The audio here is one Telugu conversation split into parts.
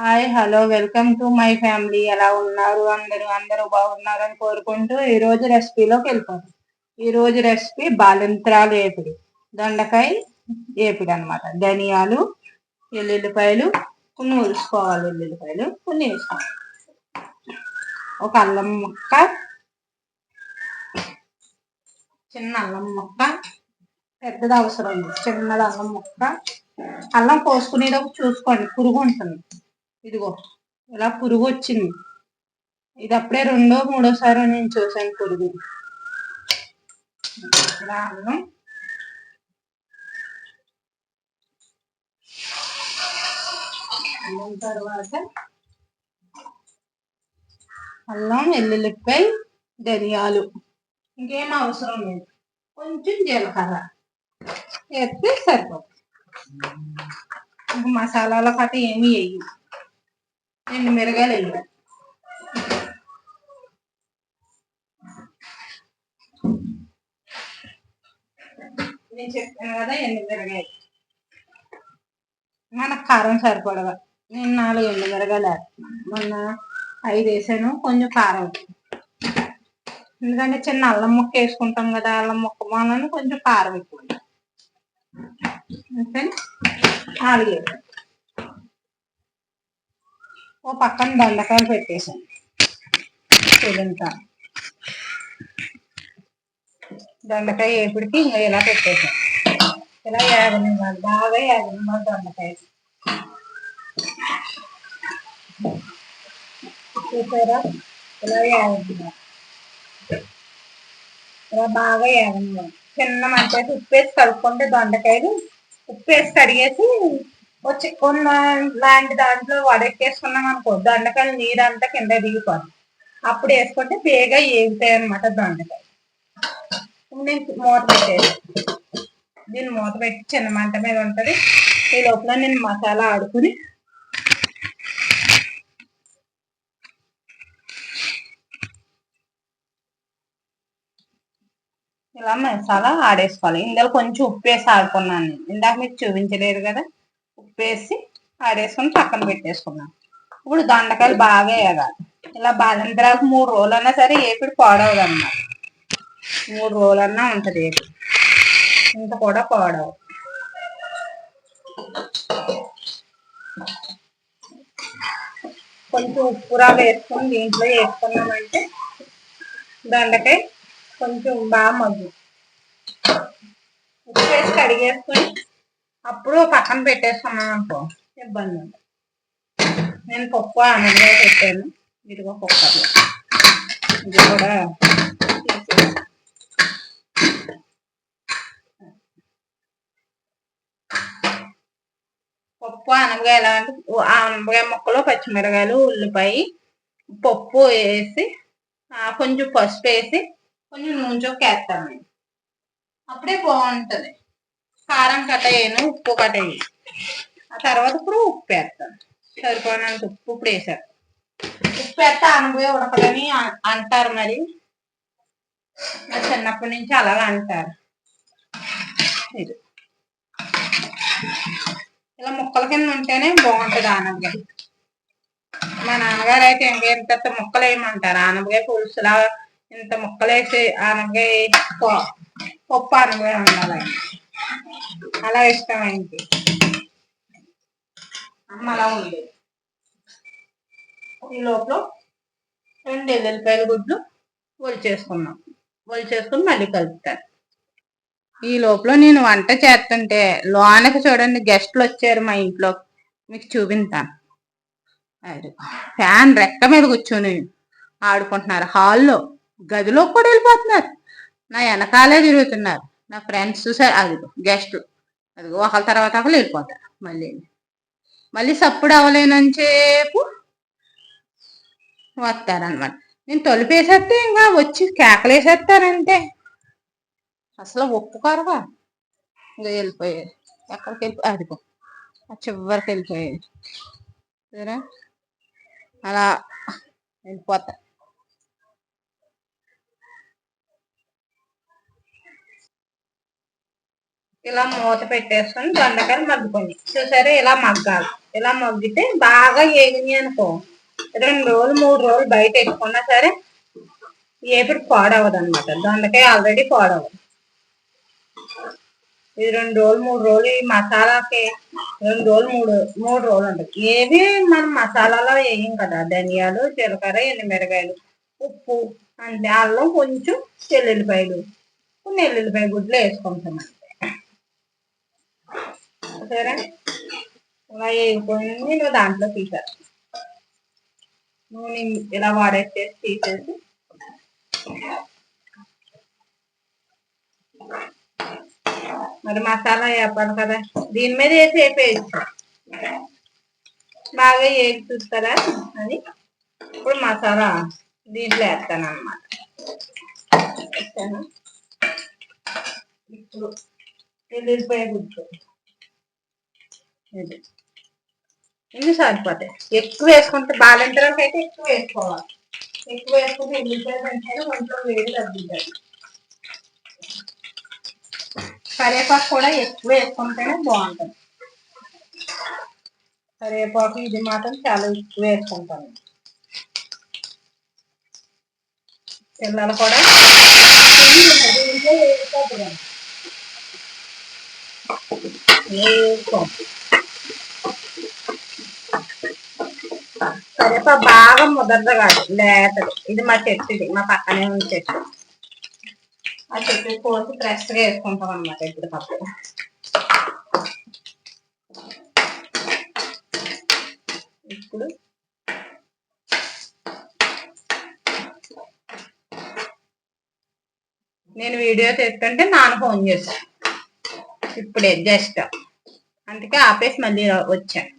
Hi hello welcome to my family ఎలా ఉన్నారు? అందరూ అందరూ బాగున్నారని కోరుకుంటూ ఈ రోజు రెసిపీలోకి వెళ్ళిపోతాం ఈ రోజు రెసిపీ బాలింత్రాలు ఏపిడి. దొండకాయ ఏపిడి అనమాట ధనియాలు ఎల్లుల్లిపాయలు కొన్ని ఉలుసుకోవాలి ఎల్లుల్లిపాయలు కొన్ని వేసుకోవాలి. ఒక అల్లం ముక్క చిన్న అల్లం ముక్క పెద్దది అవసరం చిన్నది అల్లం ముక్క. అల్లం పోసుకునేటప్పుడు చూసుకోండి పురుగు ఉంటుంది ఇదిగో ఇలా పురుగు వచ్చింది ఇది అప్పుడే రెండో మూడోసారి నేను చూసాను పురుగు. ఇలా అల్లం అల్లం తర్వాత అల్లం ఎల్లుల్లిపాయ ధనియాలు. ఇంకేం అవసరం లేదు. కొంచెం జీలకర్ర వేస్తే సరిపోతుంది. మసాలాల కట్ట ఏమి వేయదు రెండు మిరగాయలు వేయాలి నేను చెప్పాను కదా ఎండు మిరగాయలు. మనకు కారం సరిపడగా నేను నాలుగు ఎండు మిరగాయలు వేస్తున్నాను. మొన్న ఐదు వేసాను కొంచెం కారం ఎందుకంటే చిన్న అల్లం ముక్క వేసుకుంటాం కదా అల్లం ముక్క మొన్న కొంచెం కారం ఎక్కువ అంతే నాలుగు వేసాను ఓ పక్కన దొండకాయలు పెట్టేశాను చూడంతా. దొండకాయ వేపుడికి ఇంకా ఇలా పెట్టేసాం. ఇలా యాగనివ్వాలి బాగా యాగనివ్వాలి దొండకాయ చూసారా? ఇలా యాగనివ్వాలి ఇలా బాగా యాగనివ్వాలి చిన్న మంచి ఉప్పు వేసి కలుపుకుంటే దొండకాయలు ఉప్పు వేసి కడిగేసి వచ్చి కొన్న లాంటి దాంట్లో వడెక్కేసుకున్నాం అనుకో దొండకాయలు నీరంతా కింద దిగిపోతుంది అప్పుడు వేసుకుంటే బేగా ఏగుతాయి అనమాట దొండకాయ నేను మూత పెట్టేది దీన్ని మూత పెట్టి చిన్న మంట మీద ఉంటుంది. ఈ లోపల నేను మసాలా ఆడుకుని ఇలా మసాలా ఆడేసుకోవాలి. ఇందులో కొంచెం ఉప్పు వేసి ఆడుకున్నాను ఇందాక మీకు చూపించలేదు కదా. ఉప్పేసి ఆడేసుకొని పక్కన పెట్టేసుకున్నాం. ఇప్పుడు దొండకాయలు బాగా వేయాలి ఇలా బాలంతరాకు మూడు రోజులన్నా సరే ఏపిడి పాడవదు అన్నమాట మూడు రోజులన్నా ఉంటుంది ఏపిడి ఇంత కూడా పాడవు. కొంచెం ఉప్పురా వేసుకొని దీంట్లో వేసుకున్నామంటే దొండకాయ కొంచెం బాగా మగ్గు ఉప్పు వేసి కడిగేసుకొని అప్పుడు పక్కన పెట్టేసుకున్నాను అనుకో ఇబ్బంది ఉంది నేను పప్పు ఆనందంగా పెట్టాను. ఇదిగో కుక్కర్లో. ఇది కూడా పప్పు అనగా ఎలా అంటే ఆనపకాయ ముక్కలు పచ్చిమిరకాయలు ఉల్లిపాయ పప్పు వేసి కొంచెం పసుపు వేసి కొంచెం నూనె చొక్క వేస్తాను అప్పుడే బాగుంటుంది. కారం కట్టయ్యాను ఉప్పు కట్టయ్యి ఆ తర్వాత ఇప్పుడు ఉప్పు వేస్తాను. సరిపోయినంత ఉప్పు ఇప్పుడు వేసాను. ఉప్పు వేస్తే అనుభవం ఉడకదని అంటారు మరి. చిన్నప్పటి నుంచి అలా అంటారు. ఇది. ఇలా ముక్కల కింద ఉంటేనే బాగుంటుంది ఆనపకాయ. మా నాన్నగారు అయితే ఇంత ముక్కలు వేయమంటారు. ఆనపకాయ పులుసులా ఇంత ముక్కలు వేసి ఆనపకాయ పప్పు ఆనపకాయ ఉండాలి అలా ఇష్టం అమ్మ అలా ఉంది ఈ లోపల రెండు ఎల్లుల్లిపాయల గుడ్లు చేసుకున్నాం. ఒలి చేసుకుని మళ్ళీ కలుపుతాను. ఈ లోపల నేను వంట చేస్తుంటే లోనకి చూడండి గెస్ట్లు వచ్చారు మా ఇంట్లో. మీకు చూపించాను అది ఫ్యాన్ రెక్క మీద కూర్చొని ఆడుకుంటున్నారు. హాల్లో గదిలో కూడా వెళ్ళిపోతున్నారు. నా వెనకాలే తిరుగుతున్నారు. నా ఫ్రెండ్స్ చూసారు అదిగో గెస్ట్ అదిగో ఒకళ్ళ తర్వాత ఒకళ్ళు వెళ్ళిపోతారు మళ్ళీ మళ్ళీ సప్పుడు అవ్వలేనని చెప్పు వస్తారనమాట నేను తొలిపేసేస్తే ఇంకా వచ్చి కేకలేసేస్తారంటే అసలు ఒప్పుకోరుగా. ఇంకా వెళ్ళిపోయేది. ఎక్కడికి వెళ్ళి అదిగో ఆ చివరికి వెళ్ళిపోయేది. సరే అలా వెళ్ళిపోతా. ఇలా మూత పెట్టేసుకొని దొండకాయలు మగ్గుకొని చూసారా? ఇలా మగ్గాలి. ఇలా మగ్గితే బాగా ఏగినాయి అనుకో రెండు రోజులు మూడు రోజులు బయట ఎక్కుకున్నా సరే ఏపిడి పాడవదు అనమాట దొండకాయ ఆల్రెడీ పాడవదు. ఇది రెండు రోజులు మూడు రోజులు ఈ మసాలాకి రెండు రోజులు మూడు మూడు రోజులు ఉంటుంది. ఏవి మనం మసాలాలో వేయం కదా. ధనియాలు జీలకర్ర ఎండుమిరకాయలు ఉప్పు అంటే అల్లం కొంచెం చెల్లెల్లిపాయలు కొన్ని గుడ్లు వేసుకుంటున్నాను అంతే సరే ఇలా వేగిపోయింది నువ్వు దాంట్లో తీసారు నూనె ఇలా వాడేసేసి తీసేసి మరి మసాలా వేపాలి కదా దీని మీద వేసి వేపేయచ్చు బాగా వేసి చూస్తారా అని ఇప్పుడు మసాలా దీంట్లో వేస్తాను అనమాట ఇప్పుడు ఎల్లుల్లిపాయ గుడ్డు ఇది ఇన్ని సరిపోతాయి ఎక్కువ వేసుకుంటే బాలంతరాలకు అయితే ఎక్కువ వేసుకోవాలి ఎక్కువ వేసుకుంటే ఎల్లుల్లిపాయ అంటే ఒంట్లో వేడి తగ్గుతుంది కరివేపాకు కూడా ఎక్కువ వేసుకుంటేనే బాగుంటుంది కరివేపాకు ఇది మాత్రం చాలా ఎక్కువ వేసుకుంటాను పిల్లలు కూడా దీంట్లో వేసుకోకూడదు. బాగా ముదరదు కాదు లేతది ఇది మా చెట్టు ఇది మా పక్కనే ఉన్న చెట్టు ఆ చెట్టు కోసి ఫ్రెష్గా వేసుకుంటాం అనమాట ఎప్పటికప్పుడు ఇప్పుడు నేను వీడియో తెస్తుంటే నాన్న ఫోన్ చేశాను ఇప్పుడే జస్ట్ అందుకే ఆపేసి మళ్ళీ వచ్చాను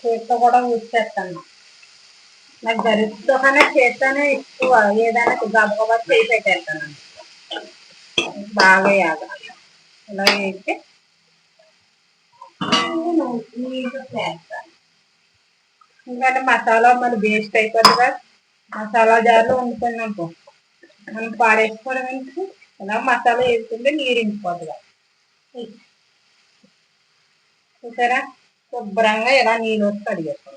చేతితో కూడా ఊసేస్తాను నాకు గరిటతో కన్నా చేత్తోనే ఎక్కువ ఏదైనా గబగబా చేయి పెట్టేస్తాను. బాగా వేయాలి ఇలా వేస్తే చేస్తాను ఎందుకంటే మసాలా మరి వేస్ట్ అయిపోతుందిగా మసాలా జార్లో వండుకున్నాం మనం పాడేసుకోవడం ఎందుకు ఇలా మసాలా వేసుకుంటే నీరు ఇంకిపోతుంది చూసారా శుభ్రంగా ఇలా నీళ్ళు వచ్చి కడిగేస్తాం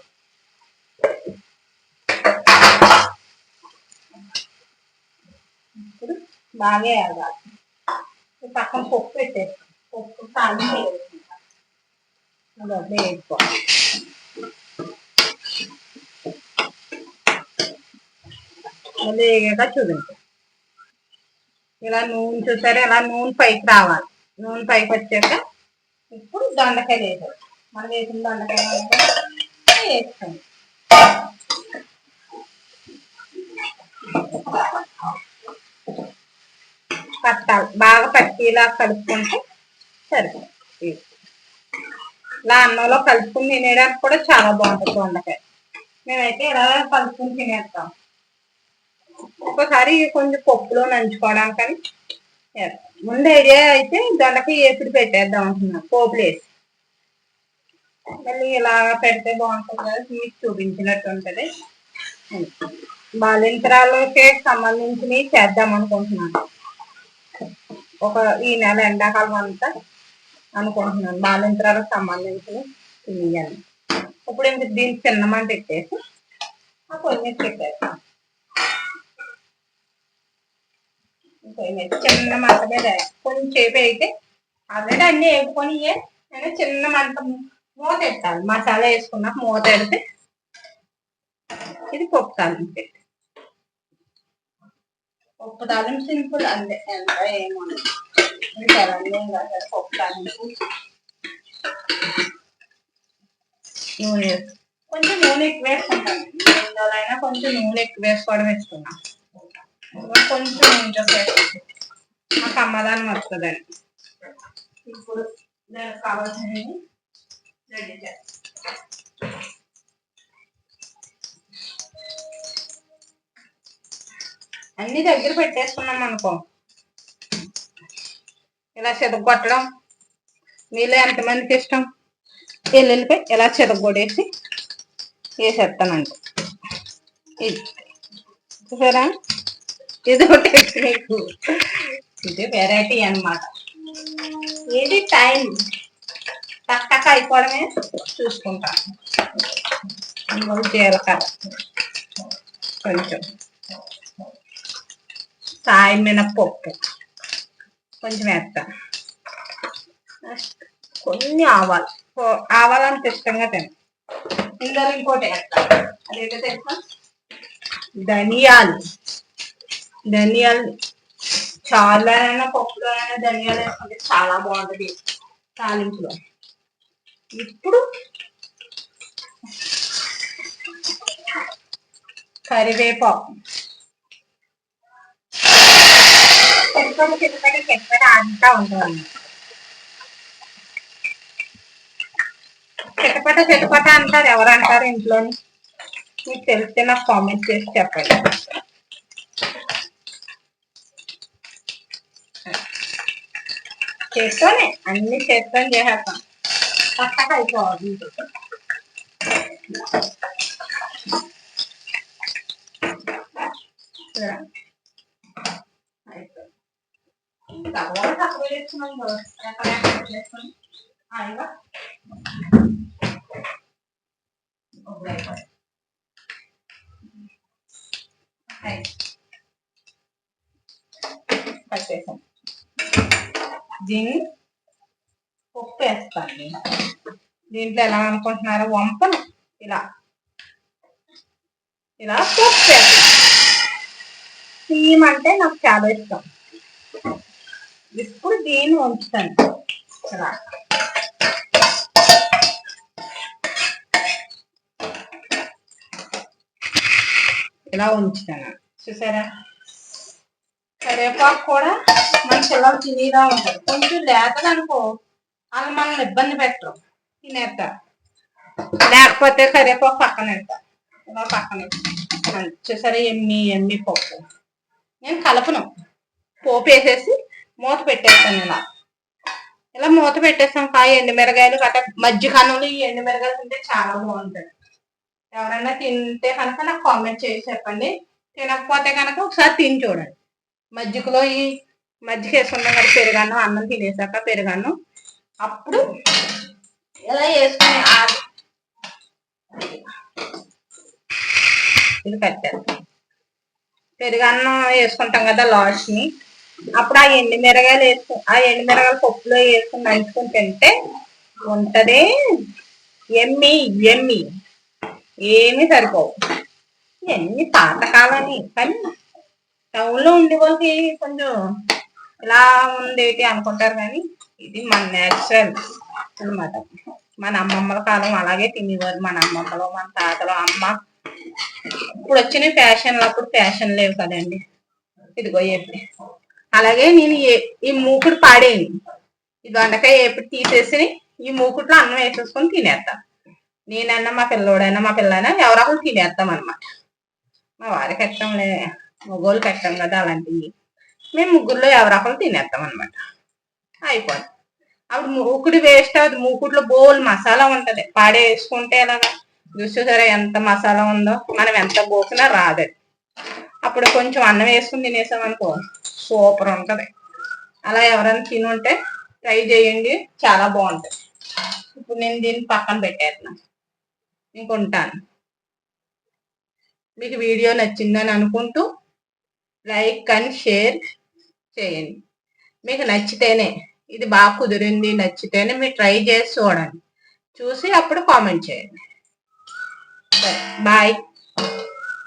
ఇప్పుడు బాగా వేయాలి. పక్కన పప్పు పెట్టేస్తాం. పప్పు తాగి వేసుకుంటాం. వేసుకోవాలి మళ్ళీ చూపించాం ఇలా నూనె చూసారా? ఇలా నూనె పైకి రావాలి. నూనె పైకి వచ్చాక ఇప్పుడు దొండకాయలు వేసేస్తాం మనం వేసిన దొండకాయ వేస్తాం పట్టాలి బాగా పట్టిలా కలుపుకుంటే సరిపోతుంది. ఇలా అన్నంలో కలుపుకుని తినేయడానికి కూడా చాలా బాగుంటుంది వండకాయ మేమైతే ఇలా కలుపుకుని తినేస్తాం. ఒక్కోసారి కొంచెం పప్పులో నంచుకోవడానికని చేస్తాం. ముందు ఐడియా అయితే దొండకాయ వేపుడు పెట్టేద్దాం అనుకున్నాం. పోపులు వేసి మళ్ళీ ఇలా పెడితే బాగుంటుంది కదా మీకు చూపించినట్టు ఉంటుంది బాలింతరాలకి సంబంధించినవి చేద్దాం అనుకుంటున్నాను. ఒక ఈ నెల ఎండాకాలం అంతా అనుకుంటున్నాను బాలింతరాలకు సంబంధించిన తినేయాలి. ఇప్పుడు ఇంక దీనికి చిన్నమంట పెట్టేసి ఆ కొన్ని పెట్టేస్తాం చిన్న మంట మీద కొంచెం సేపు అయితే ఆల్రెడీ అన్ని వేపుకొని నేను చిన్న మంట మూత మసాలా వేసుకున్నాక మూత ఇది పప్పు తాలింపు పెట్టి. పప్పు తాలింపు సింపుల్ అంతే. ఎంత ఏమో ఏం పప్పు తాలింపు. నూనె కొంచెం నూనె ఎక్కువ వేసుకుంటాను. అయినా కొంచెం నూనె ఎక్కువ వేసుకోవడం ఇస్తున్నా కొంచెం నూనె మాకు సమాధానం వస్తుందండి ఇప్పుడు దానికి కావాల్సినవి అన్ని దగ్గర పెట్టేసుకున్నాం అనుకో. ఇలా కొట్టడం మీలో ఎంతమందికి ఇష్టం? ఎల్లుల్లిపై ఇలా చెదగొడేసి వేసేస్తానండి ఇది చూసారా? ఇది ఒక టెక్నిక్ ఇది వెరైటీ అన్నమాట. ఇది టైం టక్ అయిపోవడమే చూసుకుంటాను ఇంకో జీలకర్ర కొంచెం సాయి మినప్పప్పు కొంచెం వేస్తా కొన్ని ఆవాలు ఆవాలంటే ఆవాలు అంత ఇష్టంగా తిన ఇందులో ఇంకోటి వేస్తా అదేంటో తెలుసా ధనియాలు ధనియాలు చారులోనైనా పప్పులోనైనా ధనియాలు వేసుకుంటే చాలా బాగుంటుంది తాలింపులో ఇప్పుడు కరివేపాకు. పెట్టుబడి పెట్టుబడి పెట్టుబడి అంతా ఉంటుంది చిటపట చిటపట అంటారు. ఎవరు అంటారు ఇంట్లోని? మీకు తెలిస్తే నాకు కామెంట్ చేసి చెప్పండి. చేస్తూనే. అన్ని చేస్తాను Papai, jovem. Agora tá com ele com É para a gente Aí, ó. Obrigada. Aí. Vai ser assim. Dinho. పప్పు వేస్తాను నేను. దీంట్లో ఎలా అనుకుంటున్నారో వంపను. ఇలా. ఇలా పప్పు వేస్తాను అంటే నాకు చాలా ఇష్టం. ఇప్పుడు దీన్ని ఉంచుతాను ఇలా. ఇలా ఉంచుతాను చూసారా? కరివేపాకు కూడా మన పిల్లలు తినేలా ఉంటుంది. కొంచెం లేదనుకో వాళ్ళు మనల్ని ఇబ్బంది పెట్టరు. తినేస్తారు లేకపోతే కరివేపాకు పక్కన పెడతారు. ఇలా పక్కన పెడతారు. ఎమ్మి ఎమ్మి పప్పు నేను కలపను. పోపు వేసేసి మూత పెట్టేస్తాను ఇలా. ఇలా మూత పెట్టేస్తాం కాయ ఎండుమిరగాయలు గట్ట మధ్యకాలంలో ఈ ఎండుమిరగాయలు తింటే చాలా బాగుంటుంది ఎవరైనా తింటే కనుక నాకు కామెంట్ చేసి చెప్పండి. తినకపోతే కనుక ఒకసారి తిని చూడండి. మజ్జిగలో ఈ మజ్జిగ వేసుకున్నాం కదా పెరుగాను అన్నం తినేసాక పెరుగాను అప్పుడు ఇలా వేసుకుని ఇది కట్టారు పెరుగన్నం వేసుకుంటాం కదా లాస్ట్ని అప్పుడు ఆ ఎండు మిరగాయలు వేసుకు ఆ ఎండు మిరగాయలు పప్పులో వేసుకుని నంచుకుని తింటే ఉంటది ఎమ్మి ఎమ్మి. ఏమీ సరిపోవు. ఇవన్నీ పాతకాలని కానీ టౌన్లో ఉండే వాళ్ళకి కొంచెం ఇలా ఉంది అనుకుంటారు కానీ ఇది మన నేచురల్ అన్నమాట. మన అమ్మమ్మల కాలం అలాగే తినేవారు మన అమ్మమ్మలు మన తాతలు అమ్మ. ఇప్పుడు వచ్చిన ఫ్యాషన్లు అప్పుడు ఫ్యాషన్ లేవు కదండి. ఇదిగో చెప్పి అలాగే నేను ఏ- ఈ మూకుడు పాడేను ఇది దొండకాయ ఎప్పుడు తీసేసి ఈ మూకుట్లో అన్నం వేసేసుకొని తినేస్తాం. నేనన్నా మా పిల్లోడైనా మా పిల్లైనా ఎవరో ఒకరు తినేస్తాం అనమాట మా వారికి పెట్టంలే మగోళ్ళు పెట్టాం కదా అలాంటివి. మేము ముగ్గురులో ఎవరో ఒకరు తినేస్తాం అనమాట అయిపోతుంది అప్పుడు మూకుడు వేస్ట్ అవుతుంది మూకుడులో బోల్ మసాలా ఉంటది. పాడే వేసుకుంటే ఎలాగా చూసారా ఎంత మసాలా ఉందో మనం ఎంత పోసినా రాదది అప్పుడు కొంచెం అన్నం వేసుకుని తినేసాం అనుకో సూపర్ ఉంటది. అలా ఎవరైనా తిని ఉంటే ట్రై చేయండి చాలా బాగుంటుంది. ఇప్పుడు నేను దీన్ని పక్కన పెట్టేస్తున్నాను ఇంకుంటాను మీకు వీడియో నచ్చిందని అనుకుంటూ లైక్ అండ్ షేర్ చేయండి. మీకు నచ్చితేనే ఇది బాగా కుదిరింది నచ్చితేనే మీరు ట్రై చేసి చూడండి. చూసి అప్పుడు కామెంట్ చేయండి. బాయ్.